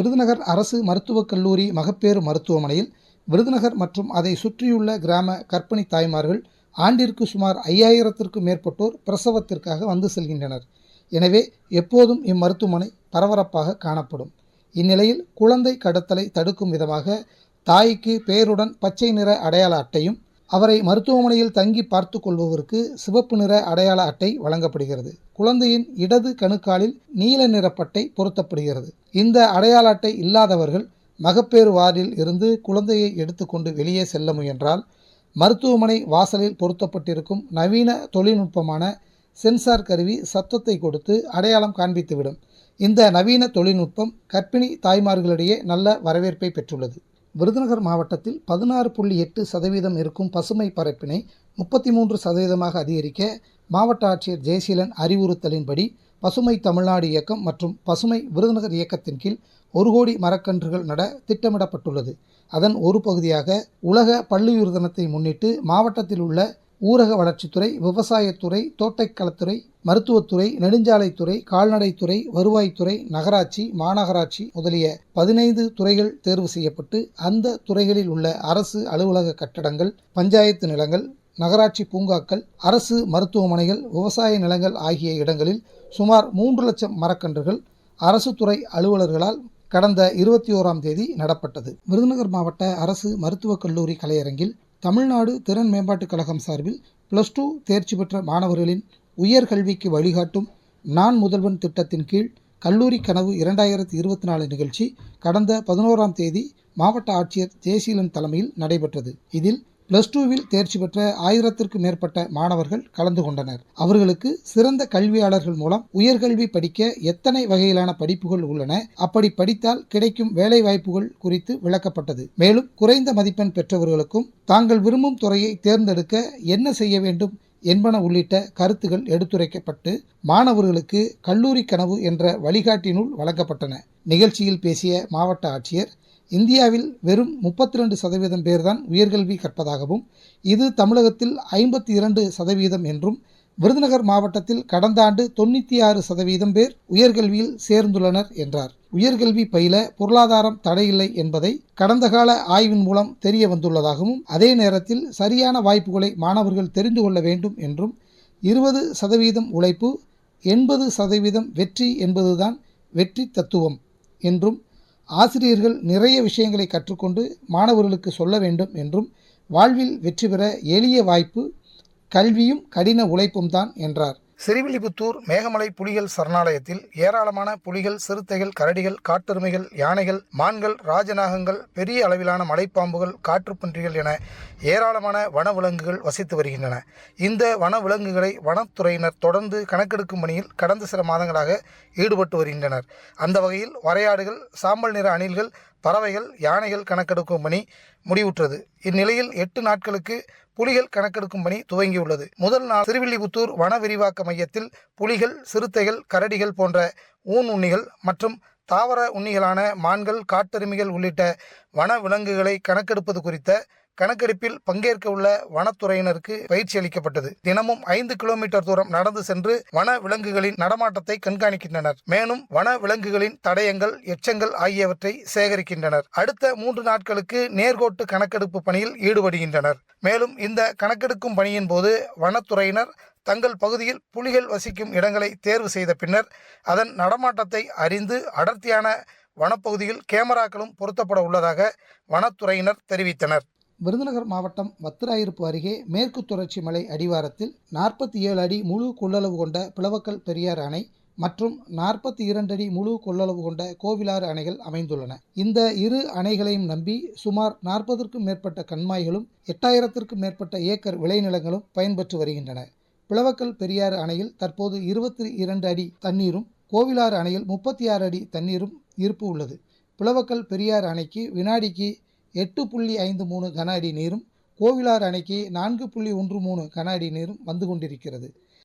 விருதுநகர் அரசு மருத்துவக் கல்லூரி மகப்பேறு மருத்துவமனையில் விருதுநகர் மற்றும் அதை சுற்றியுள்ள கிராம கற்பிணி தாய்மார்கள் ஆண்டிற்கு சுமார் ஐயாயிரத்திற்கும் மேற்பட்டோர் பிரசவத்திற்காக வந்து செல்கின்றனர். எனவே எப்போதும் இம்மருத்துவமனை பரபரப்பாக காணப்படும். இந்நிலையில் குழந்தை கடத்தலை தடுக்கும் விதமாக தாய்க்கு பெயருடன் பச்சை நிற அடையாள அட்டையும் அவரை மருத்துவமனையில் தங்கி பார்த்து கொள்பவருக்கு சிவப்பு நிற அடையாள அட்டை வழங்கப்படுகிறது. குழந்தையின் இடது கணுக்காலில் நீல நிறப்பட்டை பொருத்தப்படுகிறது. இந்த அடையாள அட்டை இல்லாதவர்கள் மகப்பேறு வார்டில் இருந்து குழந்தையை எடுத்துக்கொண்டு வெளியே செல்ல முயன்றால் மருத்துவமனை வாசலில் பொருத்தப்பட்டிருக்கும் நவீன தொழில்நுட்பமான சென்சார் கருவி சத்தத்தை கொடுத்து அடையாளம் காண்பித்துவிடும். இந்த நவீன தொழில்நுட்பம் கர்ப்பிணி தாய்மார்களிடையே நல்ல வரவேற்பை பெற்றுள்ளது. விருதுநகர் மாவட்டத்தில் பதினாறு புள்ளி எட்டு சதவீதம் இருக்கும் பசுமை பரப்பினை முப்பத்தி மூன்று சதவீதமாக அதிகரிக்க மாவட்ட ஆட்சியர் ஜெயசீலன் அறிவுறுத்தலின்படி பசுமை தமிழ்நாடு இயக்கம் மற்றும் பசுமை விருதுநகர் இயக்கத்தின் கீழ் ஒரு கோடி மரக்கன்றுகள் நட திட்டமிடப்பட்டுள்ளது. அதன் ஒரு பகுதியாக உலக பல்லுயிர் தினத்தை முன்னிட்டு மாவட்டத்தில் உள்ள ஊரக வளர்ச்சித்துறை விவசாயத்துறை தோட்டக்கலத்துறை மருத்துவத்துறை நெடுஞ்சாலைத்துறை கால்நடைத்துறை வருவாய்த்துறை நகராட்சி மாநகராட்சி முதலிய பதினைந்து துறைகள் தேர்வு செய்யப்பட்டு அந்த துறைகளில் உள்ள அரசு அலுவலக கட்டடங்கள் பஞ்சாயத்து நிலங்கள் நகராட்சி பூங்காக்கள் அரசு மருத்துவமனைகள் விவசாய நிலங்கள் ஆகிய இடங்களில் சுமார் மூன்று லட்சம் மரக்கன்றுகள் அரசு துறை அலுவலர்களால் கடந்த இருபத்தி ஓராம் தேதி நடப்பட்டது. விருதுநகர் மாவட்ட அரசு மருத்துவக் கல்லூரி கலையரங்கில் தமிழ்நாடு திறன் மேம்பாட்டுக் கழகம் சார்பில் ப்ளஸ் டூ தேர்ச்சி பெற்ற மாணவர்களின் உயர்கல்விக்கு வழிகாட்டும் நான் முதல்வன் திட்டத்தின் கீழ் கல்லூரி கனவு இரண்டாயிரத்தி இருபத்தி நாலு நிகழ்ச்சி கடந்த பதினோராம் தேதி மாவட்ட ஆட்சியர் ஜெயசீலன் தலைமையில் நடைபெற்றது. இதில் பிளஸ் டூவில் தேர்ச்சி பெற்ற ஆயிரத்திற்கு மேற்பட்ட மாணவர்கள் கலந்து கொண்டனர். அவர்களுக்கு சிறந்த கல்வியாளர்கள் மூலம் உயர்கல்வி படிக்க எத்தனை வகையிலான படிப்புகள் உள்ளன அப்படி படித்தால் கிடைக்கும் வேலை வாய்ப்புகள் குறித்து விளக்கப்பட்டது. மேலும் குறைந்த மதிப்பெண் பெற்றவர்களுக்கும் தாங்கள் விரும்பும் துறையை தேர்ந்தெடுக்க என்ன செய்ய வேண்டும் என்பன உள்ளிட்ட கருத்துகள் எடுத்துரைக்கப்பட்டு மாணவர்களுக்கு கல்லூரி கனவு என்ற வழிகாட்டி நூல் வழங்கப்பட்டன. நிகழ்ச்சியில் பேசிய மாவட்ட ஆட்சியர் இந்தியாவில் வெறும் முப்பத்தி ரெண்டு சதவீதம் பேர்தான் உயர்கல்வி கற்பதாகவும் இது தமிழகத்தில் ஐம்பத்தி இரண்டு சதவீதம் என்றும் விருதுநகர் மாவட்டத்தில் கடந்த ஆண்டு தொண்ணூற்றி ஆறு சதவீதம் பேர் உயர்கல்வியில் சேர்ந்துள்ளனர் என்றார். உயர்கல்வி பயில பொருளாதாரம் தடையில்லை என்பதை கடந்த கால ஆய்வின் மூலம் தெரிய வந்துள்ளதாகவும் அதே நேரத்தில் சரியான வாய்ப்புகளை மாணவர்கள் தெரிந்து கொள்ள வேண்டும் என்றும் இருபது சதவீதம் உழைப்பு எண்பது சதவீதம் வெற்றி என்பதுதான் வெற்றி தத்துவம் என்றும் ஆசிரியர்கள் நிறைய விஷயங்களை கற்றுக்கொண்டு மாணவர்களுக்கு சொல்ல வேண்டும் என்றும் வாழ்வில் வெற்றி பெற எளிய வாய்ப்பு கல்வியும் கடின உழைப்பும் தான் என்றார். சிறுவில்லிபுத்தூர் மேகமலை புலிகள் சரணாலயத்தில் ஏராளமான புலிகள் சிறுத்தைகள் கரடிகள் காட்டெருமைகள் யானைகள் மான்கள் ராஜநாகங்கள் பெரிய அளவிலான மலைப்பாம்புகள் காற்றுப்பன்றிகள் என ஏராளமான வனவிலங்குகள் வசித்து வருகின்றன. இந்த வனவிலங்குகளை வனத்துறையினர் தொடர்ந்து கணக்கெடுக்கும் பணியில் கடந்த சில மாதங்களாக ஈடுபட்டு வருகின்றனர். அந்த வகையில் வரையாடுகள் சாம்பல் நிற அணில்கள் பறவைகள் யானைகள் கணக்கெடுக்கும் பணி முடிவுற்றது. இந்நிலையில் எட்டு நாட்களுக்கு புலிகள் கணக்கெடுக்கும் பணி துவங்கியுள்ளது. முதல் நாள் திருவில்லிபுத்தூர் வன விரிவாக்க மையத்தில் புலிகள் சிறுத்தைகள் கரடிகள் போன்ற ஊன் உண்ணிகள் மற்றும் தாவர உண்ணிகளான மான்கள் காட்டெருமைகள் உள்ளிட்ட வன விலங்குகளை கணக்கெடுப்பது குறித்த கணக்கெடுப்பில் பங்கேற்க உள்ள வனத்துறையினருக்கு பயிற்சி அளிக்கப்பட்டது. தினமும் ஐந்து கிலோமீட்டர் தூரம் நடந்து சென்று வன விலங்குகளின் நடமாட்டத்தை கண்காணிக்கின்றனர். மேலும் வன விலங்குகளின் தடயங்கள் எச்சங்கள் ஆகியவற்றை சேகரிக்கின்றனர். அடுத்த மூன்று நாட்களுக்கு நேர்கோட்டு கணக்கெடுப்பு பணியில் ஈடுபடுகின்றனர். மேலும் இந்த கணக்கெடுக்கும் பணியின் போது வனத்துறையினர் தங்கள் பகுதியில் புலிகள் வசிக்கும் இடங்களை தேர்வு செய்த பின்னர் அதன் நடமாட்டத்தை அறிந்து அடர்த்தியான வனப்பகுதியில் கேமராக்களும் பொருத்தப்பட உள்ளதாக வனத்துறையினர் தெரிவித்தனர். விருதுநகர் மாவட்டம் வத்திராயிருப்பு அருகே மேற்கு தொடர்ச்சி மலை அடிவாரத்தில் நாற்பத்தி ஏழு அடி முழு கொள்ளளவு கொண்ட பிளவக்கல் பெரியார் அணை மற்றும் நாற்பத்தி இரண்டு அடி முழு கொள்ளளவு கொண்ட கோவிலாறு அணைகள் அமைந்துள்ளன. இந்த இரு அணைகளையும் நம்பி சுமார் நாற்பதற்கும் மேற்பட்ட கண்மாய்களும் எட்டாயிரத்திற்கும் மேற்பட்ட ஏக்கர் விளைநிலங்களும் பயன்பெற்று வருகின்றன. பிளவக்கல் பெரியாறு அணையில் தற்போது இருபத்தி இரண்டு அடி தண்ணீரும் கோவிலாறு அணையில் முப்பத்தி ஆறு அடி தண்ணீரும் இருப்பு உள்ளது. பிளவக்கல் பெரியார் அணைக்கு வினாடிக்கு எட்டு புள்ளி ஐந்து மூணு கன அடி நீரும் கோவிலாறு அணைக்கு நான்கு புள்ளி ஒன்று மூணு கன அடி நீரும் வந்து கொண்டிருக்கிறது.